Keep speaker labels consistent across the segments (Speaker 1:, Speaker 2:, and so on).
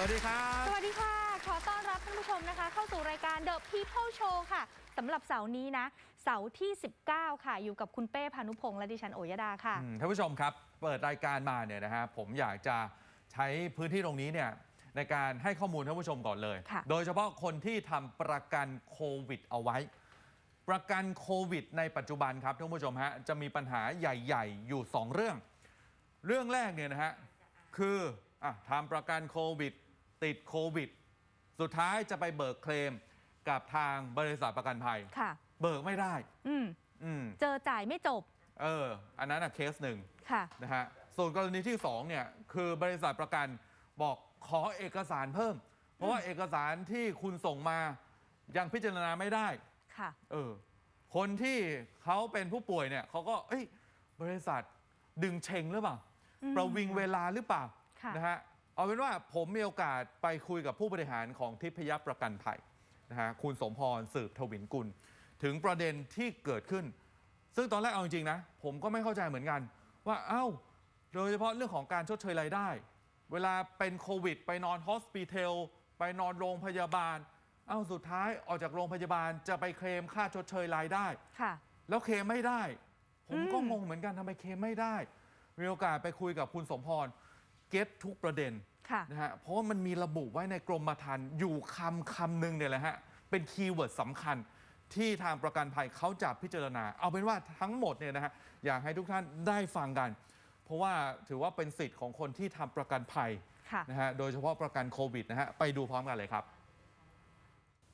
Speaker 1: สวัสดีครับ
Speaker 2: สวัสดีค่ะ ขอต้อนรับท่านผู้ชมนะคะ เข้าสู่รายการ The People Show ค่ะสำหรับเสาร์นี้นะ เสาร์ที่ 19 ค่ะ อยู่กับคุณเป้พานุพงษ์และดิฉันโอยดาค่ะ
Speaker 1: อืมท่านผู้ชมครับ เปิดรายการมาเนี่ยนะฮะผมอยากจะใช้พื้นที่ตรงนี้เนี่ยในการให้ข้อมูลท่านผู้ชมก่อนเลย
Speaker 2: ค่ะ
Speaker 1: โดยเฉพาะคนที่ทำประกันโควิดเอาไว้ ประกันโควิดในปัจจุบันครับท่านผู้ชมฮะจะมีปัญหาใหญ่ ๆ อยู่ 2 เรื่อง เรื่องแรกเนี่ยนะฮะคืออะทำประกันโควิด ติดโควิด สุดท้ายจะไปเบิกเคลมกับทางบริษัทประกันภัย
Speaker 2: ค่ะ
Speaker 1: เบิกไม่ได้
Speaker 2: อืม
Speaker 1: อืม
Speaker 2: เจอจ่ายไม่จบ
Speaker 1: เออ อันนั้นอะเคสหนึ่ง
Speaker 2: ค่ะ
Speaker 1: นะฮะ ส่วนกรณีที่2เนี่ย คือบริษัทประกันบอกขอเอกสารเพิ่ม เพราะว่าเอกสารที่คุณส่งมายังพิจารณาไม่ได้
Speaker 2: ค่ะ
Speaker 1: เออ คนที่เขาเป็นผู้ป่วยเนี่ยเขาก็ เอ้ย บริษัทดึงเชงหรือเปล่า
Speaker 2: อืม
Speaker 1: ประวิงเวลาหรือเปล่า
Speaker 2: ค่ะ
Speaker 1: นะฮะ เอาเป็นว่าผมมีโอกาสไปคุยกับผู้บริหารของทิพยประกันภัยนะฮะคุณสมพรสืบทวินกุล ถึงประเด็นที่เกิดขึ้น ซึ่งตอนแรกเอาจริงๆนะ ผมก็ไม่เข้าใจเหมือนกัน ว่าเอ้าโดยเฉพาะเรื่องของการชดเชยรายได้ เวลาเป็นโควิด ไปนอนฮอสปิเทลไปนอนโรงพยาบาล เอ้าสุดท้ายออกจากโรงพยาบาลจะไปเคลมค่าชดเชยรายได้
Speaker 2: ค่ะ
Speaker 1: แล้วเคลมไม่ได้ ผมก็
Speaker 2: อืม
Speaker 1: งงเหมือนกันทำไมเคลมไม่ได้ มีโอกาสไปคุยกับคุณสมพร เก็ตทุกประเด็น
Speaker 2: ค่ะ
Speaker 1: นะฮะเพราะว่ามันมีระบุไว้ในกรมธรรม์อยู่คำคำหนึ่งเนี่ยแหละฮะเป็นคีย์เวิร์ดสำคัญที่ทางประกันภัยเขาจะพิจารณา เอาเป็นว่าทั้งหมดเนี่ยนะฮะอยากให้ทุกท่านได้ฟังกัน เพราะว่าถือว่าเป็นสิทธิ์ของคนที่ทำประกันภัย
Speaker 2: ค่ะ
Speaker 1: นะฮะโดยเฉพาะประกันโควิดนะฮะไปดูพร้อมกันเลยครับ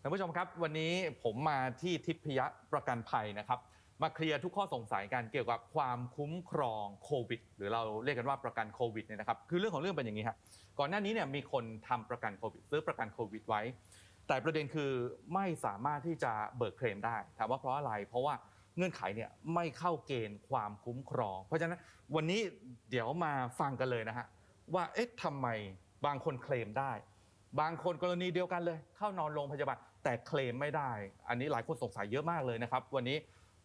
Speaker 1: ท่านผู้ชมครับ วันนี้ผมมาที่ทิพยประกันภัยนะครับ มาเคลียร์ทุกข้อสงสัยกันเกี่ยวกับความคุ้มครองโควิด หรือเราเรียกกันว่าประกันโควิดเนี่ยนะครับคือเรื่องของเรื่องเป็นอย่างนี้ครับก่อนหน้านี้เนี่ยมีคนทำประกันโควิดซื้อประกันโควิดไว้ แต่ประเด็นคือไม่สามารถที่จะเบิกเคลมได้ถามว่าเพราะอะไร เพราะว่าเงื่อนไขเนี่ยไม่เข้าเกณฑ์ความคุ้มครอง เพราะฉะนั้นวันนี้เดี๋ยวมาฟังกันเลยนะฮะว่าเอ๊ะทำไมบางคนเคลมได้ บางคนกรณีเดียวกันเลย เข้านอนโรงพยาบาลแต่เคลมไม่ได้ อันนี้หลายคนสงสัยเยอะมากเลยนะครับ วันนี้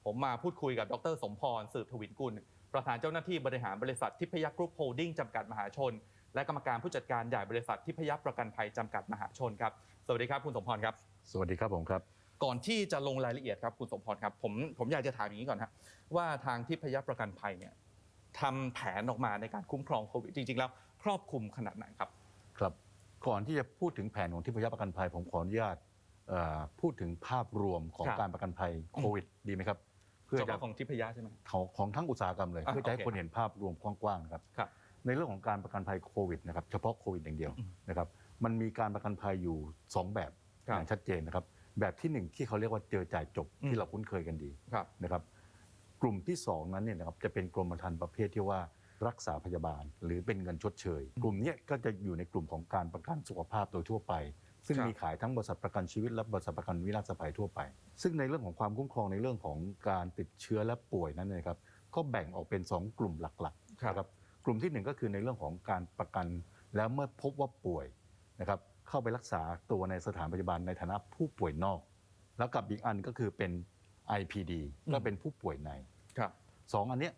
Speaker 1: ผมมาพูดคุยกับดรสมพรสืบทวินกุล ประธานเจ้าหน้าที่บริหารบริษัททิพยกรุ๊ปโฮลดิ้งจำกัดมหาชน และกรรมการผู้จัดการใหญ่บริษัททิพยประกันภัยจำกัดมหาชนครับ สวัสดีครับคุณสมพรครับ
Speaker 3: สวัสดีครับผมครับ
Speaker 1: ก่อนที่จะลงรายละเอียดครับคุณสมพรครับผมผมอยากจะถามอย่างนี้ก่อนฮะว่าทางทิพยประกันภัยเนี่ยทำแผนออกมาในการคุ้มครองโควิดจริงๆแล้ว ครอบคลุมขนาดไหนครับ
Speaker 3: ครับ ก่อนที่จะพูดถึงแผนของทิพยประกันภัย ผมขออนุญาตเอ่อพูดถึงภาพรวมของ
Speaker 1: ครับ
Speaker 3: การประกันภัยโควิดดีไหมครับ เพื่อ
Speaker 1: เฉ
Speaker 3: จะ
Speaker 1: พาะของทิพยใช่ไหม
Speaker 3: ของของทั้งอุตสาหกรรมเลย
Speaker 1: อะ
Speaker 3: เพื่อจะให้
Speaker 1: โอเค
Speaker 3: คนเห็นภาพรวมกว้างๆนะครับ
Speaker 1: ครับ
Speaker 3: ในเรื่องของการประกันภัยโควิดนะครับเฉพาะโควิดอย่างเดียว
Speaker 1: อืม
Speaker 3: นะครับ มันมีการประกันภัยอยู่ 2 แบบ
Speaker 1: ครับ
Speaker 3: อย่างชัดเจนนะครับ แบบที่หนึ่งที่เขาเรียกว่าเจอจ่ายจบ
Speaker 1: อืม
Speaker 3: ที่เราคุ้นเคยกันดี
Speaker 1: ครับ
Speaker 3: นะครับกลุ่มที่ 2 นั้นเนี่ยนะครับจะเป็นกรมธรรม์ประเภทที่ว่ารักษาพยาบาล หรือเป็นเงินชดเชย กลุ่มเนี้ยก็จะอยู่ในกลุ่มของการประกันสุขภาพโดยทั่วไป ซึ่ง
Speaker 1: ครับ
Speaker 3: มีขายทั้งบริษัทประกันชีวิตและบริษัทประกันวินาศภัยทั่วไป ซึ่งในเรื่องของความคุ้มครองในเรื่องของการติดเชื้อและป่วยนั้นเนยนะครับก็แบ่งออกเป็น 2 กลุ่มหลักๆ
Speaker 1: ครับ
Speaker 3: นะครับกลุ่มที่หนึ่งก็คือในเรื่องของการประกัน แล้วเมื่อพบว่าป่วยนะครับเข้าไปรักษาตัวในสถานพยาบาลในฐานะผู้ป่วยนอก แล้วกับอีกอันก็คือเป็น IPD
Speaker 1: อืม
Speaker 3: ก็เป็นผู้ป่วยใน
Speaker 1: ครับ
Speaker 3: สองอันเนี้ย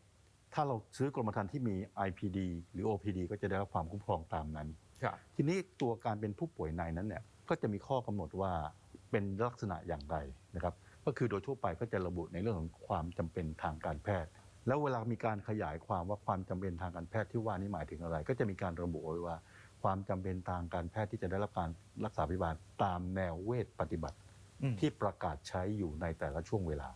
Speaker 3: ถ้าเราซื้อกรมธรรม์ที่มี IPD หรือ OPD ก็จะได้รับความคุ้มครองตามนั้น
Speaker 1: ครับ
Speaker 3: ทีนี้ตัวการเป็นผู้ป่วยในนั้นเนี่ย ก็จะมีข้อกำหนดว่าเป็นลักษณะอย่างไรนะครับ ก็คือโดยทั่วไปก็จะระบุในเรื่องของความจำเป็นทางการแพทย์ แล้วเวลามีการขยายความว่าความจำเป็นทางการแพทย์ที่ว่านี้หมายถึงอะไร ก็จะมีการระบุไว้ว่า ความจำเป็นทางการแพทย์ที่จะได้รับการรักษาพยาบาลตามแนวเวชปฏิบัติ
Speaker 1: อืม
Speaker 3: ที่ประกาศใช้อยู่ในแต่ละช่วงเวลา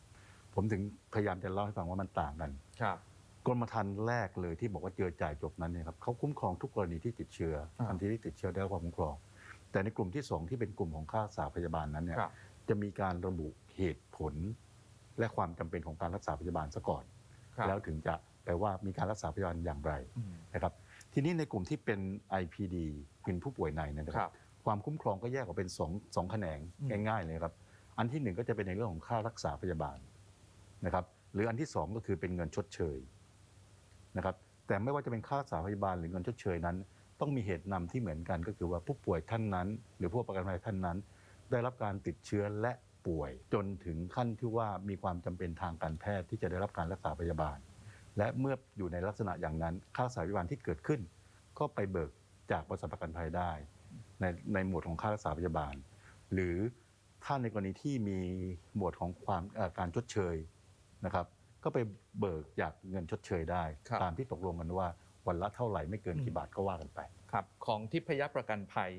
Speaker 3: ผมถึงพยายามจะเล่าให้ฟังว่ามันต่างกัน
Speaker 1: ครับ
Speaker 3: กรมธรรม์แรกเลยที่บอกว่าเจือจ่ายจบนั้นเนี่ยครับเขาคุ้มครองทุกกรณีที่ติดเชื้อ
Speaker 1: อ่า
Speaker 3: ทันทีที่ติดเชื้อได้รับความคุ้มครอง แต่ในกลุ่มที่สองที่เป็นกลุ่มของค่ารักษาพยาบาลนั้นเนี่ย
Speaker 1: ครับ
Speaker 3: จะมีการระบุเหตุผล และความจำเป็นของการรักษาพยาบาลซะก่อน
Speaker 1: ครับ
Speaker 3: แล้วถึงจะแปลว่ามีการรักษาพยาบาลอย่างไร
Speaker 1: อืม
Speaker 3: นะครับ ทีนี้ในกลุ่มที่เป็น IPD เป็นผู้ป่วยในเนยนะค
Speaker 1: ครั
Speaker 3: รับบ ความคุ้มครองก็แยกออกเป็นสองสองแขนง
Speaker 1: อืม
Speaker 3: ง่ายๆเลยครับ อันที่หนึ่งก็จะเป็นในเรื่องของค่ารักษาพยาบาลนะครับ หรืออันที่สองก็คือเป็นเงินชดเชยนะครับ แต่ไม่ว่าจะเป็นค่ารักษาพยาบาลหรือเงินชดเชยนั้น ต้องมีเหตุนำที่เหมือนกันก็คือว่าผู้ป่วยท่านนั้น หรือผู้ประกันภัยท่านนั้น ได้รับการติดเชื้อและป่วยจนถึงขั้นที่ว่ามีความจำเป็นทางการแพทย์ที่จะได้รับการรักษาพยาบาล และเมื่ออยู่ในลักษณะอย่างนั้น ค่ารักษาพยาบาลที่เกิดขึ้น ก็ไปเบิกจากบริษัทประกันภัยได้ ในในหมวดของค่ารักษาพยาบาล หรือถ้าในกรณีที่มีหมวดของความเอ่อการชดเชยนะครับ ก็ไปเบิกจากเงินชดเชยได้
Speaker 1: ครับ
Speaker 3: ตามที่ตกลงกันว่า วันละเท่าไหร่ไม่เกิน
Speaker 1: อื
Speaker 3: กี่
Speaker 1: ม
Speaker 3: บาทก็ว่ากันไป
Speaker 1: ครับของทิพยประกันภัย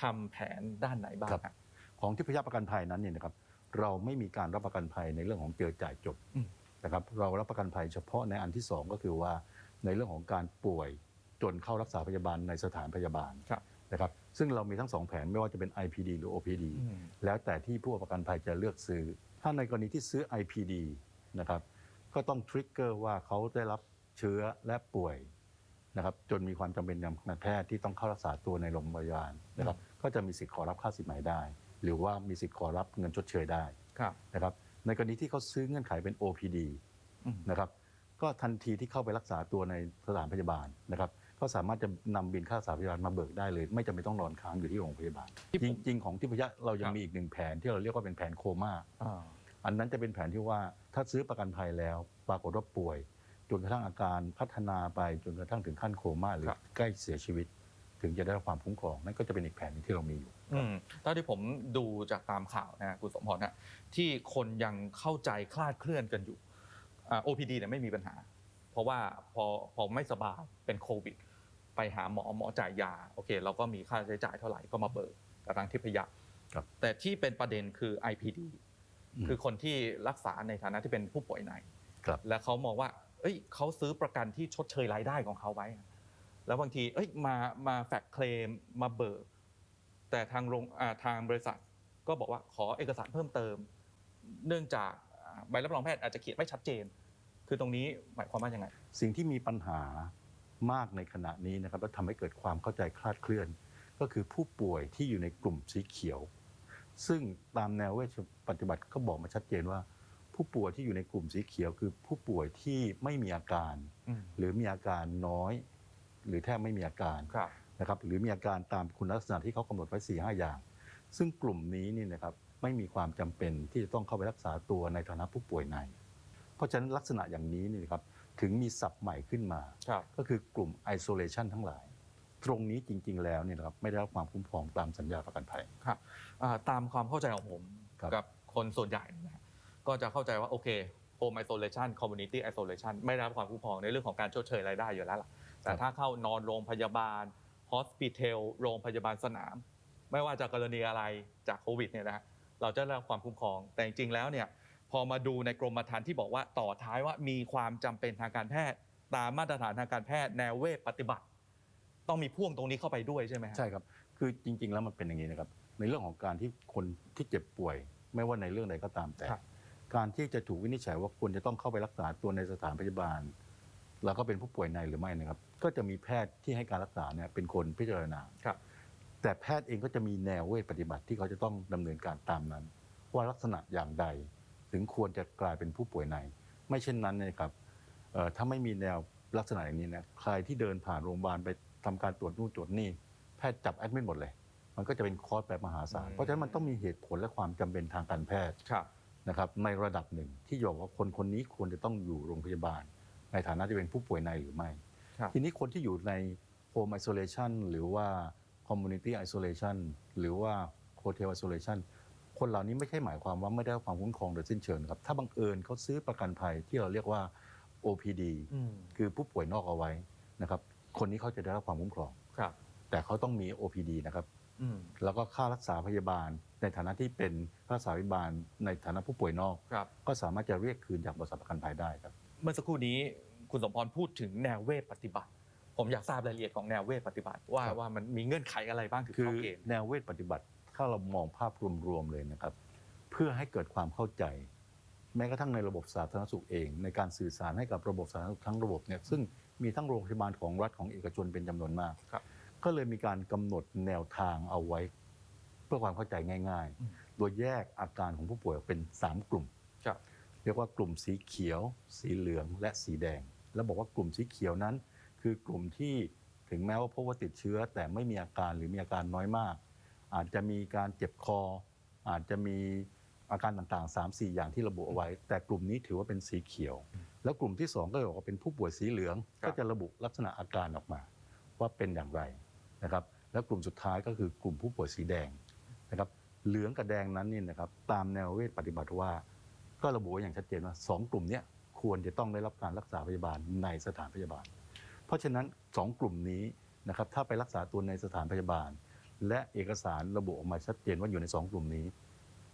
Speaker 1: ทำแผนด้านไหนบ้าง
Speaker 3: ครับ
Speaker 1: ฮะ
Speaker 3: ของที่พยาประกันภัยนั้นเนี่ยนะครับเราไม่มีการรับประกันภัยในเรื่องของเจอจ่ายจบ
Speaker 1: อืม
Speaker 3: นะครับเรารับประกันภัยเฉพาะในอันที่สองก็คือว่าในเรื่องของการป่วยจนเข้ารักษาพยาบาลในสถานพยาบาล
Speaker 1: ครับ
Speaker 3: นะครับซึ่งเรามีทั้งสองแผนไม่ว่าจะเป็น IPD หรือ OPD
Speaker 1: อืม
Speaker 3: แล้วแต่ที่ผู้ประกันภัยจะเลือกซื้อ ถ้าในกรณีที่ซื้อ IPD นะครับก็ต้องทริกเกอร์ว่าเขาได้รับเชื้อและป่วย นะครับจนมีความจำเป็นทางการแพทย์ที่ต้องเข้ารักษาตัวในโรงพยาบาลนะครับก็จะมีสิทธิ์ขอรับค่าสินไหมได้ หรือว่ามีสิทธิ์ขอรับเงินชดเชยได้
Speaker 1: ครับ
Speaker 3: นะครับในกรณีที่เขาซื้อเงื่อนไขเป็น OPD
Speaker 1: อืม
Speaker 3: นะครับก็ทันทีที่เข้าไปรักษาตัวในสถานพยาบาลนะครับก็สามารถจะนำบินค่ารักษาพยาบาลมาเบิกได้เลย ไม่จำเป็นต้องนอนค้างอยู่ที่โรงพยาบาล
Speaker 1: ที่ผม
Speaker 3: จริง ๆ ของที่พยะเรายั
Speaker 1: ค
Speaker 3: ง
Speaker 1: รับ
Speaker 3: มีอีกหนึ่งแผนที่เราเรียกว่าเป็นแผนโคม่า
Speaker 1: อ่า
Speaker 3: อันนั้นจะเป็นแผนที่ว่าถ้าซื้อประกันภัยแล้ว ปรากฏว่าป่วย จนกระทั่งอาการพัฒนาไปจนกระทั่งถึงขั้นโคม่าหรือ
Speaker 1: ครับ
Speaker 3: ใกล้เสียชีวิต ถึงจะได้รับความคุ้มครองนั่นก็จะเป็นอีกแผนหนึงที่เรามีอยู่
Speaker 1: อืมเท่าที่ผมดูจากตามข่าวนะฮะคุณสมพรนะที่คนยังเข้าใจคลาดเคลื่อนกันอยู่อ่า OPD เนี่ยไม่มีปัญหา เพราะว่าพอพอไม่สบายเป็นโควิด ไปหาหมอหมอจ่ายยาโอเคเราก็มีค่าใช้จ่ายเท่าไหร่ก็มาเบิกกับทางทิพยะ
Speaker 3: ครับ
Speaker 1: แต่ที่เป็นประเด็นคือ IPD
Speaker 3: อืม
Speaker 1: คือคนที่รักษาในฐานะที่เป็นผู้ป่วยใน
Speaker 3: ครับ
Speaker 1: และเขามองว่า เอ้ยเขาซื้อประกันที่ชดเชยรายได้ของเขาไว้ แล้วบางทีเอ้ยมามาแฟกเคลมมาเบิก แต่ทางโรงอ่าทางบริษัทก็บอกว่าขอเอกสารเพิ่มเติม เนื่องจากใบรับรองแพทย์อาจจะเขียนไม่ชัดเจน คือตรงนี้หมายความว่ายังไง
Speaker 3: สิ่งที่มีปัญหามากในขณะนี้นะครับและทำให้เกิดความเข้าใจคลาดเคลื่อน ก็คือผู้ป่วยที่อยู่ในกลุ่มสีเขียว ซึ่งตามแนวเวชปฏิบัติก็บอกมาชัดเจนว่า ผู้ป่วยที่อยู่ในกลุ่มสีเขียวคือผู้ป่วยที่ไม่มีอาการ
Speaker 1: อืม
Speaker 3: หรือมีอาการน้อย หรือแทบไม่มีอาการ
Speaker 1: ครับ
Speaker 3: นะครับหรือมีอาการตามคุณลักษณะที่เขากำหนดไว้4ีหอย่าง ซึ่งกลุ่มนี้นี่นะครับไม่มีความจำเป็นที่จะต้องเข้าไปรักษาตัวในฐานะผู้ป่วยใน เพราะฉะนั้นลักษณะอย่างนี้นี่นะครับถึงมีศัพท์ใหม่ขึ้นมา
Speaker 1: ครับ
Speaker 3: ก็คือกลุ่ม isolation ทั้งหลาย ตรงนี้จริง ๆ แล้วเนี่ยนะครับไม่ได้รับความคุ้มครองตามสัญญาประกันภัย
Speaker 1: ครับอ่าตามความเข้าใจของผม
Speaker 3: ครับ
Speaker 1: กับคนส่วนใหญ่นะฮะ ก็จะเข้าใจว่าโอเค home isolation community isolation ไม่ได้รับความคุ้มครองในเรื่องของการชดเชยรายได้อยู่แล้วล่ะ แต่ถ้าเข้านอนโรงพยาบาล hospital โรงพยาบาลสนาม ไม่ว่าจะกรณีอะไรจากโควิดเนี่ยนะฮะเราจะได้รับความคุ้มครอง แต่จริงๆแล้วเนี่ยพอมาดูในกรมธรรม์ที่บอกว่าต่อท้ายว่ามีความจำเป็นทางการแพทย์ ตามมาตรฐานทางการแพทย์แนวเวชปฏิบัติ ต้องมีพ่วงตรงนี้เข้าไปด้วยใช่ไหมฮะ
Speaker 3: ใช่ครับ คือจริง ๆ แล้วมันเป็นอย่างนี้นะครับ ในเรื่องของการที่คนที่เจ็บป่วย ไม่ว่าในเรื่องใดก็ตามแต่
Speaker 1: ครับ
Speaker 3: การที่จะถูกวินิจฉัยว่าควรจะต้องเข้าไปรักษาตัวในสถานพยาบาล แล้วก็เป็นผู้ป่วยในหรือไม่นะครับ ก็จะมีแพทย์ที่ให้การรักษาเนี่ยเป็นคนพิจารณา
Speaker 1: ครับ
Speaker 3: แต่แพทย์เองก็จะมีแนวเวชปฏิบัติที่เขาจะต้องดำเนินการตามนั้น ว่าลักษณะอย่างใด ถึงควรจะกลายเป็นผู้ป่วยใน ไม่เช่นนั้นเนยครับเอ่อถ้าไม่มีแนวลักษณะอย่างนี้นะใครที่เดินผ่านโรงพยาบาลไปทำการตรวจนู่นตรวจนี่แพทย์จับแอดมิดหมดเลย มันก็จะเป็นคอร์สแบบมหาศาล
Speaker 1: อืม
Speaker 3: เพราะฉะนั้นมันต้องมีเหตุผลและความจำเป็นทางการแพทย์
Speaker 1: ครับ
Speaker 3: นะครับในระดับหนึ่งที่บอกว่าคนคนนี้ควรจะต้องอยู่โรงพยาบาล ในฐานะที่เป็นผู้ป่วยในหรือไม่
Speaker 1: ครับ
Speaker 3: ทีนี้คนที่อยู่ใน home isolation หรือว่า community isolation หรือว่า hotel isolation คนเหล่านี้ไม่ใช่หมายความว่าไม่ได้รับความคุ้มครองโดยสิ้นเชิงครับ ถ้าบังเอิญเขาซื้อประกันภัยที่เราเรียกว่า OPD
Speaker 1: อืม
Speaker 3: คือผู้ป่วยนอกเอาไว้นะครับ คนนี้เขาจะได้รับความคุ้มครอง
Speaker 1: ครับ
Speaker 3: แต่เขาต้องมี OPD นะครับ
Speaker 1: อืม
Speaker 3: แล้วก็ค่ารักษาพยาบาล ในฐานะที่เป็นค่ารักษาพยาบาลในฐานะผู้ป่วยนอก
Speaker 1: ครับ
Speaker 3: ก็สามารถจะเรียกคืนจากบริษัทประกันภัยได้ครับ
Speaker 1: เมื่อสักครู่นี้คุณสมพรพูดถึงแนวเวทปฏิบัติ ผมอยากทราบรายละเอียดของแนวเวทปฏิบัติ ว่า
Speaker 3: ครับ
Speaker 1: ว่ามันมีเงื่อนไขอะไรบ้างถึง
Speaker 3: คือ
Speaker 1: เข้าเกณฑ์
Speaker 3: แนวเวทปฏิบัติ ถ้าเรามองภาพรวมๆเลยนะครับ เพื่อให้เกิดความเข้าใจ แม้กระทั่งในระบบสาธารณสุขเอง ในการสื่อสารให้กับระบบสาธารณสุขทั้งระบบเนี่ยซึ่งมีทั้งโรงพยาบาลของรัฐของเอกชนเป็นจำนวนมาก
Speaker 1: ครับ
Speaker 3: ก็เลยมีการกำหนดแนวทางเอาไว้ เพื่อความเข้าใจง่าย
Speaker 1: อืม
Speaker 3: ๆโดยแยกอาการของผู้ป่วยออกเป็น 3 กลุ่ม
Speaker 1: ครับ
Speaker 3: เรียกว่ากลุ่มสีเขียว สีเหลืองและสีแดง แล้วบอกว่ากลุ่มสีเขียวนั้น คือกลุ่มที่ถึงแม้ว่าพบว่าติดเชื้อ แต่ไม่มีอาการหรือมีอาการน้อยมาก อาจจะมีการเจ็บคอ อาจจะมีอาการต่างๆ 3-4 อย่างที่ระบุเอาไว้ แต่กลุ่มนี้ถือว่าเป็นสีเขียว แล้วกลุ่มที่ 2 ก็บอกว่าเป็นผู้ป่วยสีเหลือง
Speaker 1: ครับ
Speaker 3: ก็จะระบุลักษณะอาการออกมา ว่าเป็นอย่างไร นะครับแล้วกลุ่มสุดท้ายก็คือกลุ่มผู้ป่วยสีแดงนะครับเหลืองกับแดงนั้นนี่นะครับตามแนวเวชปฏิบัติว่า ก็ระบุไว้อย่างชัดเจนว่าสองกลุ่มนี้ควรจะต้องได้รับการรักษาพยาบาลในสถานพยาบาล เพราะฉะนั้นสองกลุ่มนี้นะครับถ้าไปรักษาตัวในสถานพยาบาล และเอกสารระบุออกมาชัดเจนว่าอยู่ในสองกลุ่มนี้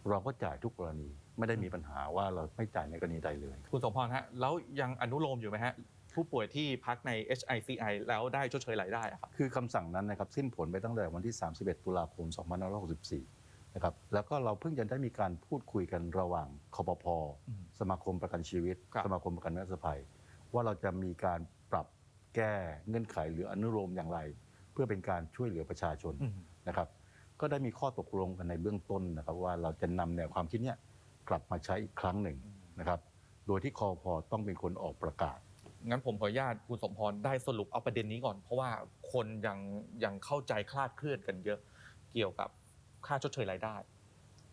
Speaker 3: เราก็จ่ายทุกกรณีไม่ได้มีปัญหาว่าเราไม่จ่ายในกรณีใดเลย
Speaker 1: คุณสมพรฮะแล้วยังอนุโลมอยู่ไหมฮะ ผู้ป่วยที่พักใน HICI แล้วได้ชดเชยรายได้อะครับ
Speaker 3: คือคำสั่งนั้นนะครับสิ้นผลไปตั้งแต่วันที่ 31 ตุลาคม 2564 นะครับ แล้วก็เราเพิ่งจะได้มีการพูดคุยกันระหว่างคอปพ
Speaker 1: อืม
Speaker 3: สมาคมประกันชีวิต
Speaker 1: ครับ
Speaker 3: สมาคมประกันวินาศภัย ว่าเราจะมีการปรับแก้เงื่อนไขหรืออนุโลมอย่างไร เพื่อเป็นการช่วยเหลือประชาชน
Speaker 1: อืม
Speaker 3: นะครับก็ได้มีข้อตกลงกันในเบื้องต้นนะครับว่าเราจะนำแนวความคิดเนี้ยกลับมาใช้อีกครั้งหนึ่งนะครับโดยที่คอพต้องเป็นคนออกประกาศ
Speaker 1: งั้นผมขออนุญาตคุณสมพรได้สรุปเอาประเด็นนี้ก่อน เพราะว่าคนยังยังเข้าใจคลาดเคลื่อนกันเยอะเกี่ยวกับค่าชดเชยรายได้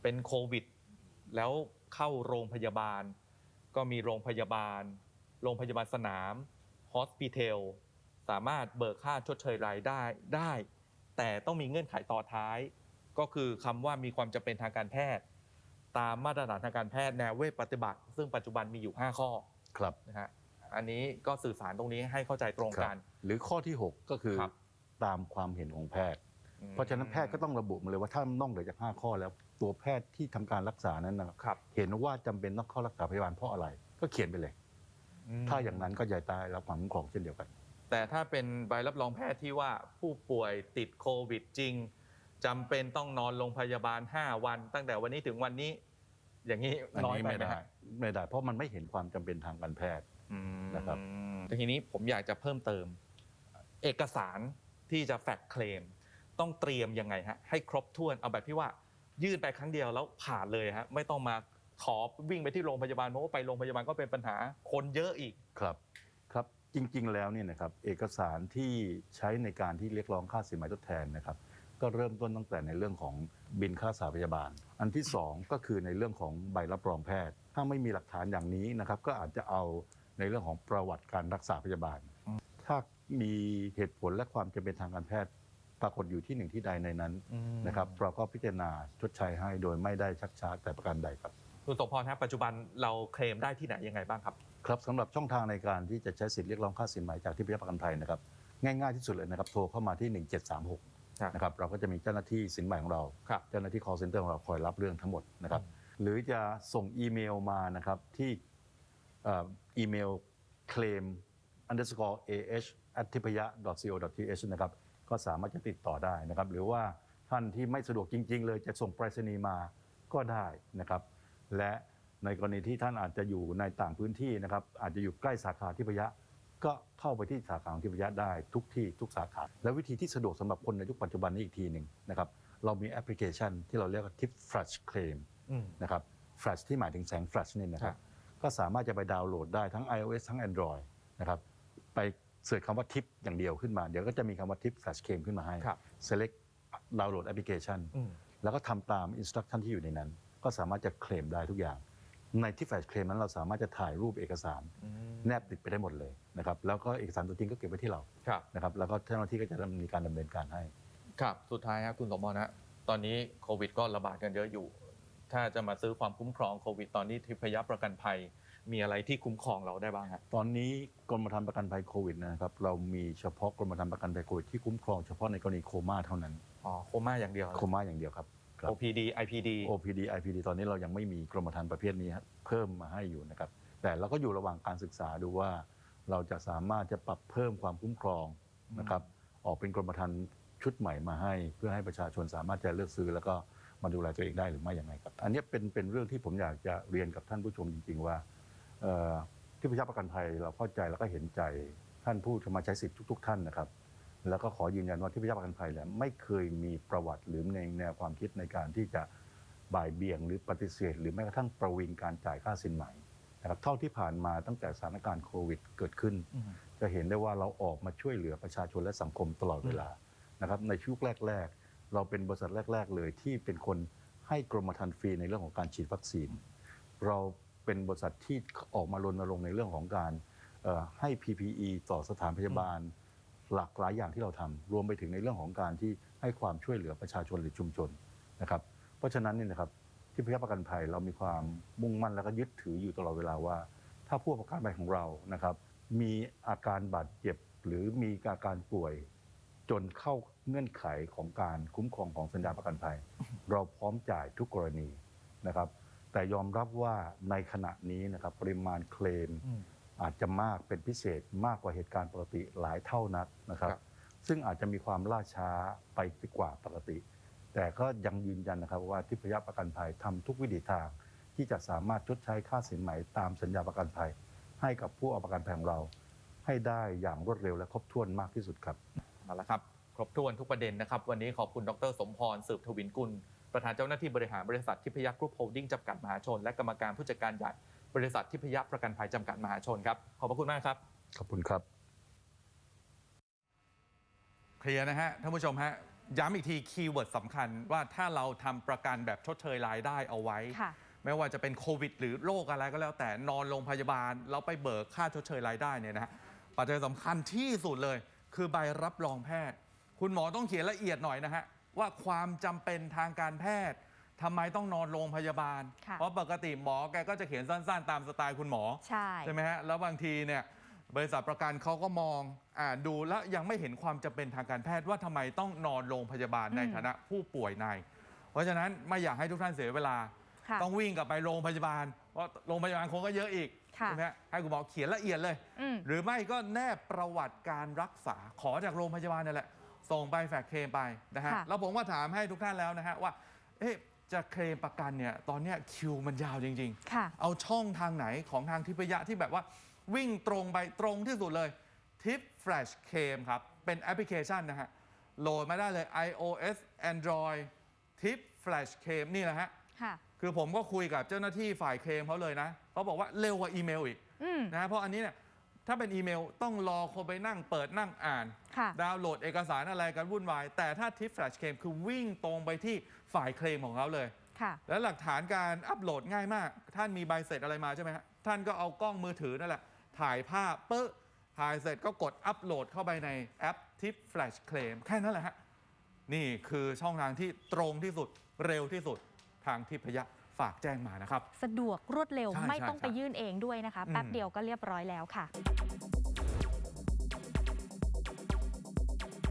Speaker 1: เป็นโควิด แล้วเข้าโรงพยาบาล ก็มีโรงพยาบาล โรงพยาบาลสนามฮอสพิทลสามารถเบิกค่าชดเชยรายได้ได้ แต่ต้องมีเงื่อนไขต่อท้าย ก็คือคำว่ามีความจำเป็นทางการแพทย์ ตามมาตรฐานทางการแพทย์แนวเวชปฏิบัติ ซึ่งปัจจุบันมีอยู่ 5 ข้อ
Speaker 3: ครับ
Speaker 1: นะฮะ อันนี้ก็สื่อสารตรงนี้ให้เข้าใจตรงกัน
Speaker 3: หรือข้อที่ 6 ก็คือ
Speaker 1: ครับ
Speaker 3: ตามความเห็นของแพทย์เพราะฉะนั้นแพทย์ก็ต้องระบุมาเลยว่าถ้านอกเหนือจาก 5 ข้อแล้วตัวแพทย์ที่ทำการรักษานั้นนะครับ
Speaker 1: ครับ
Speaker 3: เห็นว่าจำเป็นต้องเข้ารักษาพยาบาลเพราะอะไร ก็เขียนไปเลย
Speaker 1: ม
Speaker 3: ถ้าอย่างนั้นก็อย่าตายรับความคุ้มครองเช่นเดียวกัน
Speaker 1: แต่ถ้าเป็นใบรับรองแพทย์ที่ว่าผู้ป่วยติดโควิดจริงจำเป็นต้องนอนโรงพยาบาล 5 วัน ตั้งแต่วันนี้ถึงวันนี้ อย่างนี้
Speaker 3: อัน
Speaker 1: น้อย
Speaker 3: นี้
Speaker 1: ไป
Speaker 3: ไม่
Speaker 1: ไหม
Speaker 3: ได้
Speaker 1: ฮะ
Speaker 3: ไม่ได้ เพราะมันไม่เห็นความจำเป็นทางการแพทย์
Speaker 1: อืม
Speaker 3: นะครับ
Speaker 1: แต่ทีนี้ผมอยากจะเพิ่มเติม เอกสารที่จะแฟกเคลมต้องเตรียมยังไงฮะให้ครบถ้วนเอาแบบที่ว่ายื่นไปครั้งเดียวแล้วผ่านเลยฮะไม่ต้องมาขอวิ่งไปที่โรงพยาบาลเพราะว่าไปโรงพยาบาลก็เป็นปัญหาคนเยอะอีก
Speaker 3: ครับครับจริง ๆ แล้วเนี่ยนะครับเอกสารที่ใช้ในการที่เรียกร้องค่าสินไหมทดแทนนะครับ ก็เริ่มต้นตั้งแต่ในเรื่องของบินค่ารักษาพยาบาล อันที่สองก็คือในเรื่องของใบรับรองแพทย์ ถ้าไม่มีหลักฐานอย่างนี้นะครับก็อาจจะเอา ในเรื่องของประวัติการรักษาพยาบาล ถ้ามีเหตุผลและความจำเป็นทางการแพทย์ปรากฏอยู่ที่หนึ่งที่ใดในนั้นนะครับเราก็พิจารณาชดใช้ให้โดยไม่ได้ชักช้าแต่ประการใดครับ
Speaker 1: คุณสมพรครับปัจจุบันเราเคลมได้ที่ไหนยังไงบ้างครับ
Speaker 3: ครับสำหรับช่องทางในการที่จะใช้สิทธิเรียกร้องค่าสินไหมจากที่พยาประกันภัยนะครับ ง่ายๆที่สุดเลยนะครับ โทรเข้ามาที่ 1736
Speaker 1: ครับ
Speaker 3: นะครับเราก็จะมีเจ้าหน้าที่สินไหมของเรา
Speaker 1: ครับ
Speaker 3: เจ้าหน้าที่ call center ของเราคอยรับเรื่องทั้งหมดนะครับหรือจะส่งอีเมลมานะครับที่เอ่ออีเมล claim underscore ah at t i p y a co th นะครับก็สามารถจะติดต่อได้นะครับ หรือว่าท่านที่ไม่สะดวกจริง ๆ เลยจะส่งไปรษณีย์มาก็ได้นะครับ และในกรณีที่ท่านอาจจะอยู่ในต่างพื้นที่นะครับ อาจจะอยู่ใกล้สาขาทิพยะ ก็เข้าไปที่สาขาของทิพยะได้ทุกที่ทุกสาขา และวิธีที่สะดวกสำหรับคนในยุคปัจจุบันนี้อีกทีหนึ่งนะครับ เรามีแอปพลิเคชันที่เราเรียกว่า Tip Flash Claim
Speaker 1: อืม
Speaker 3: นะครับ Flash ที่หมายถึงแสง Flash นี่นะครับ ก็สามารถจะไปดาวน์โหลดได้ทั้ง iOS ทั้ง Android นะครับไปเสิร์ชคำว่า Tip อย่างเดียวขึ้นมา เดี๋ยวก็จะมีคำว่า Tip Flash Claim ขึ้นมาให้
Speaker 1: ครับ
Speaker 3: select ดาวน์โหลดแอปพลิเคชัน
Speaker 1: อืม
Speaker 3: แล้วก็ทำตามอินสตรัคชั่นที่อยู่ในนั้น ก็สามารถจะเคลมได้ทุกอย่าง ในที่แฟลชเคลมนั้นเราสามารถจะถ่ายรูปเอกสาร
Speaker 1: อืม
Speaker 3: แนบติดไปได้หมดเลยนะครับแล้วก็เอกสารตัวจริงก็เก็บไว้ที่เรา
Speaker 1: ครับ
Speaker 3: นะครับแล้วก็เจ้าหน้าที่ก็จะมีการดำเนินการให้
Speaker 1: ครับ สุดท้ายครับคุณสมพรนะ ตอนนี้โควิดก็ระบาดกันเยอะอยู่ ถ้าจะมาซื้อความคุ้มครองโควิดตอนนี้ทิพยประกันภัยมีอะไรที่คุ้มครองเราได้บ้างครับ
Speaker 3: ตอนนี้กรมธรรม์ประกันภัยโควิดนะครับเรามีเฉพาะกรมธรรม์ประกันภัยโควิดที่คุ้มครองเฉพาะในกรณีโคม่าเท่านั้น
Speaker 1: อ๋อโคม่าอย่างเดียว
Speaker 3: โคม่าอย่างเดียวครับครับ
Speaker 1: OPD IPD
Speaker 3: OPD IPD ตอนนี้เรายังไม่มีกรมธรรม์ประเภทนี้ครับเพิ่มมาให้อยู่นะครับแต่เราก็อยู่ระหว่างการศึกษาดูว่า เราจะสามารถจะปรับเพิ่มความคุ้มครองนะครับออกเป็นกรมธรรม์ชุดใหม่มาให้ เพื่อให้ประชาชนสามารถจะเลือกซื้อแล้วก็ มาดูแลตัวเองได้หรือไม่อย่างไรครับ อันนี้เป็นเป็นเรื่องที่ผมอยากจะเรียนกับท่านผู้ชมจริง ๆ ว่าเอ่อที่ประชาประกันภัยเราเข้าใจแล้วก็เห็นใจท่านผู้มาใช้สิทธิ์ทุก ๆ ท่านนะครับ แล้วก็ขอยืนยันว่าที่พยาประกันภัยเนี่ยไม่เคยมีประวัติหรือในแนวความคิดในการที่จะบ่ายเบี่ยงหรือปฏิเสธ หรือแม้กระทั่งประวิงการจ่ายค่าสินไหม่นะครับเท่าที่ผ่านมาตั้งแต่สถานการณ์โควิดเกิดขึ้น จะเห็นได้ว่าเราออกมาช่วยเหลือประชาชนและสังคมตลอดเวลานะครับในช่วงแรกๆ เราเป็นบริษัทแรก ๆ เลยที่เป็นคนให้กรมธรรม์ฟรีในเรื่องของการฉีดวัคซีน เราเป็นบริษัทที่ออกมารณรงค์ในเรื่องของการให้ PPE ต่อสถานพยาบาล หลากหลายอย่างที่เราทำรวมไปถึงในเรื่องของการที่ให้ความช่วยเหลือประชาชนหรือชุมชนนะครับ เพราะฉะนั้นเนี่ยนะครับที่พยาประกันภัยเรามีความมุ่งมั่นแล้วก็ยึดถืออยู่ตลอดเวลาว่า ถ้าผู้ประกันภัยของเรานะครับ มีอาการบาดเจ็บหรือมีอาการป่วย จนเข้าเงื่อนไขของการคุ้มครองของสัญญาประกันภัย เราพร้อมจ่ายทุกกรณีนะครับ แต่ยอมรับว่าในขณะนี้นะครับปริมาณเคลม
Speaker 1: อืม
Speaker 3: อาจจะมากเป็นพิเศษมากกว่าเหตุการณ์ปกติหลายเท่านักนะครับ
Speaker 1: ครับ
Speaker 3: ซึ่งอาจจะมีความล่าช้าไปกว่าปกติ แต่ก็ยังยืนยันนะครับว่าทิพยประกันภัยทำทุกวิถีทาง ที่จะสามารถชดใช้ค่าสินไหมตามสัญญาประกันภัย ให้กับผู้เอาประกันภัยของเรา ให้ได้อย่างรวดเร็วและครบถ้วนมากที่สุดครับ
Speaker 1: เอาละครับ ครบถ้วนทุกประเด็นนะครับ วันนี้ขอบคุณดรสมพรสืบทวินกุล ประธานเจ้าหน้าที่บริหารบริษัททิพยกรุ๊ปโฮลดิ้งจำกัดมหาชน และกรรมการผู้จัดการใหญ่บริษัททิพยประกันภัยจำกัดมหาชนครับ ขอบพระคุณมากครับ
Speaker 3: ขอบคุณครับ
Speaker 1: เคลียร์นะฮะท่านผู้ชมฮะย้ำอีกทีคีย์เวิร์ดสำคัญว่าถ้าเราทำประกันแบบชดเชยรายได้เอาไว้
Speaker 2: ค่ะ
Speaker 1: ไม่ว่าจะเป็นโควิด หรือโรคอะไรก็แล้ว แต่นอนโรงพยาบาลแล้วไปเบิกค่าชดเชยรายได้เนี่ยนะฮะปัจจัยสำคัญที่สุดเลย คือใบรับรองแพทย์ คุณหมอต้องเขียนละเอียดหน่อยนะฮะ ว่าความจำเป็นทางการแพทย์ทำไมต้องนอนโรงพยาบาล
Speaker 2: ค่ะ
Speaker 1: เพราะปกติหมอแกก็จะเขียนสั้นๆ ตามสไตล์คุณหมอ
Speaker 2: ใช่
Speaker 1: ใช่ไหมฮะ แล้วบางทีเนี่ยบริษัทประกันเขาก็มองอ่านดูแล้วยังไม่เห็นความจำเป็นทางการแพทย์ว่าทำไมต้องนอนโรงพยาบาลใน
Speaker 2: อืม
Speaker 1: ฐานะผู้ป่วยใน เพราะฉะนั้นไม่อยากให้ทุกท่านเสียเวลา
Speaker 2: ค่ะ
Speaker 1: ต้องวิ่งกลับไปโรงพยาบาลเพราะโรงพยาบาลคงก็เยอะอีก
Speaker 2: ค่ะ
Speaker 1: ใช่ไหมฮะให้คุณหมอเขียนละเอียดเลย
Speaker 2: อืม
Speaker 1: หรือไม่ก็แนบประวัติการรักษาขอจากโรงพยาบาลนั่นแหละ ส่งไปแฟกซ์เคลมไปนะฮะ
Speaker 2: ค่ะ
Speaker 1: แล้วผมก็ถามให้ทุกท่านแล้วนะฮะว่าเอ๊ะจะเคลมประกันเนี่ยตอนเนี้ยคิวมันยาวจริง ๆ
Speaker 2: ค่ะ
Speaker 1: เอาช่องทางไหนของทางทิพยะที่แบบว่าวิ่งตรงไปตรงที่สุดเลย Tip Flash Claim ครับ เป็นแอปพลิเคชันนะฮะ โหลดมาได้เลย iOS Android Tip Flash Claim นี่แหละฮะ
Speaker 2: ค่ะ
Speaker 1: คือผมก็คุยกับเจ้าหน้าที่ฝ่ายเคลมเขาเลยนะเขาบอกว่าเร็วกว่าอีเมลอีก
Speaker 2: อืม
Speaker 1: นะฮะเพราะอันนี้เนี่ยถ้าเป็นอีเมลต้องรอคนไปนั่งเปิดนั่งอ่าน
Speaker 2: ค่ะ
Speaker 1: ดาวน์โหลดเอกสารอะไรกันวุ่นวาย แต่ถ้า Tip Flash Claim คือวิ่งตรงไปที่ฝ่ายเคลมของเขาเลย
Speaker 2: ค่ะ
Speaker 1: แล้วหลักฐานการอัปโหลดง่ายมาก ท่านมีใบเสร็จอะไรมาใช่ไหมฮะท่านก็เอากล้องมือถือนั่นแหละ ถ่ายภาพปึ๊ะถ่ายเสร็จก็กดอัปโหลดเข้าไปในแอป Tip Flash Claim แค่นั้นแหละฮะ นี่คือช่องทางที่ตรงที่สุดเร็วที่สุด ทางทิพยะฝากแจ้งมานะครับ
Speaker 2: สะดวกรวดเร็ว
Speaker 1: ใช่
Speaker 2: ไม่
Speaker 1: ใช่
Speaker 2: ต้องไป
Speaker 1: ใช่
Speaker 2: ยื่นเองด้วยนะคะ
Speaker 1: อืม
Speaker 2: แป๊บเดียวก็เรียบร้อยแล้วค่ะ